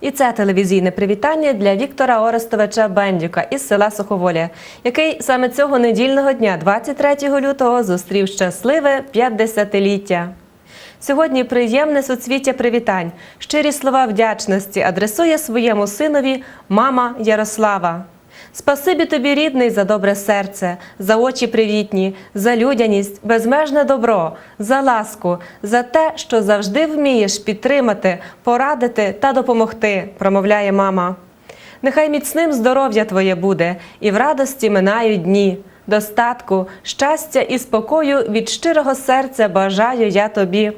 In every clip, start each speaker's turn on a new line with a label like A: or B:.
A: І це телевізійне привітання для Віктора Орестовича Бендюка із села Суховолі, який саме цього недільного дня, 23 лютого, зустрів щасливе 50-ліття. Сьогодні приємне суцвіття привітань, щирі слова вдячності адресує своєму синові мама Ярослава. Спасибі тобі, рідний, за добре серце, за очі привітні, за людяність, безмежне добро, за ласку, за те, що завжди вмієш підтримати, порадити та допомогти, промовляє мама. Нехай міцним здоров'я твоє буде, і в радості минають дні. Достатку, щастя і спокою від щирого серця бажаю я тобі.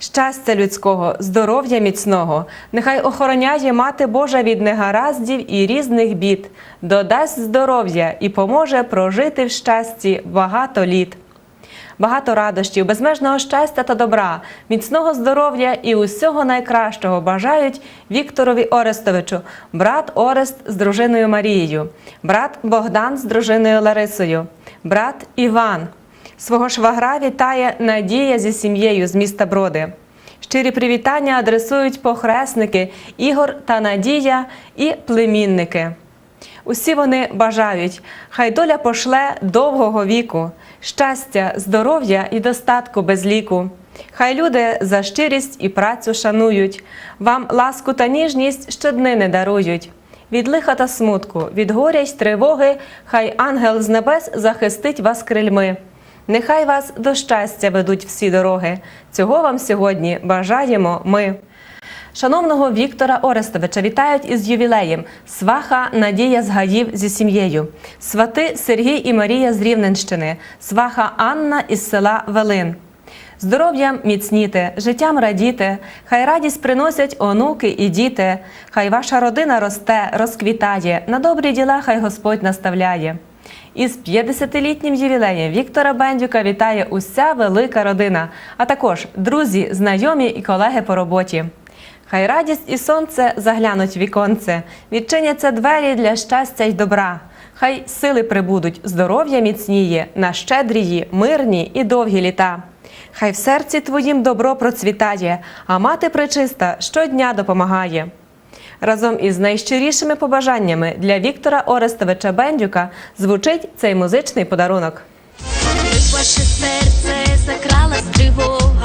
A: Щастя людського, здоров'я міцного, нехай охороняє мати Божа від негараздів і різних бід, додасть здоров'я і поможе прожити в щасті багато літ. Багато радощів, безмежного щастя та добра, міцного здоров'я і усього найкращого бажають Вікторові Орестовичу, брат Орест з дружиною Марією, брат Богдан з дружиною Ларисою, брат Іван. Свого швагра вітає Надія зі сім'єю з міста Броди. Щирі привітання адресують похресники Ігор та Надія і племінники. Усі вони бажають, хай доля пошле довгого віку, щастя, здоров'я і достатку без ліку. Хай люди за щирість і працю шанують, вам ласку та ніжність щоднини дарують. Від лиха та смутку, від горя й тривоги, хай ангел з небес захистить вас крильми. Нехай вас до щастя ведуть всі дороги. Цього вам сьогодні бажаємо ми. Шановного Віктора Орестовича вітають із ювілеєм сваха Надія з Гаїв зі сім'єю, свати Сергій і Марія з Рівненщини, сваха Анна із села Велин. Здоров'ям міцніте, життям радіте, хай радість приносять онуки і діти, хай ваша родина росте, розквітає, на добрі діла хай Господь наставляє. Із 50-літнім ювілеєм Віктора Бендюка вітає уся велика родина, а також друзі, знайомі і колеги по роботі. Хай радість і сонце заглянуть віконце, відчиняться двері для щастя й добра. Хай сили прибудуть, здоров'я міцніє, на щедрії, мирні і довгі літа. Хай в серці твоїм добро процвітає, а мати пречиста щодня допомагає. Разом із найщирішими побажаннями для Віктора Орестовича Бендюка звучить цей музичний подарунок.
B: Ваше серце закралась тривога,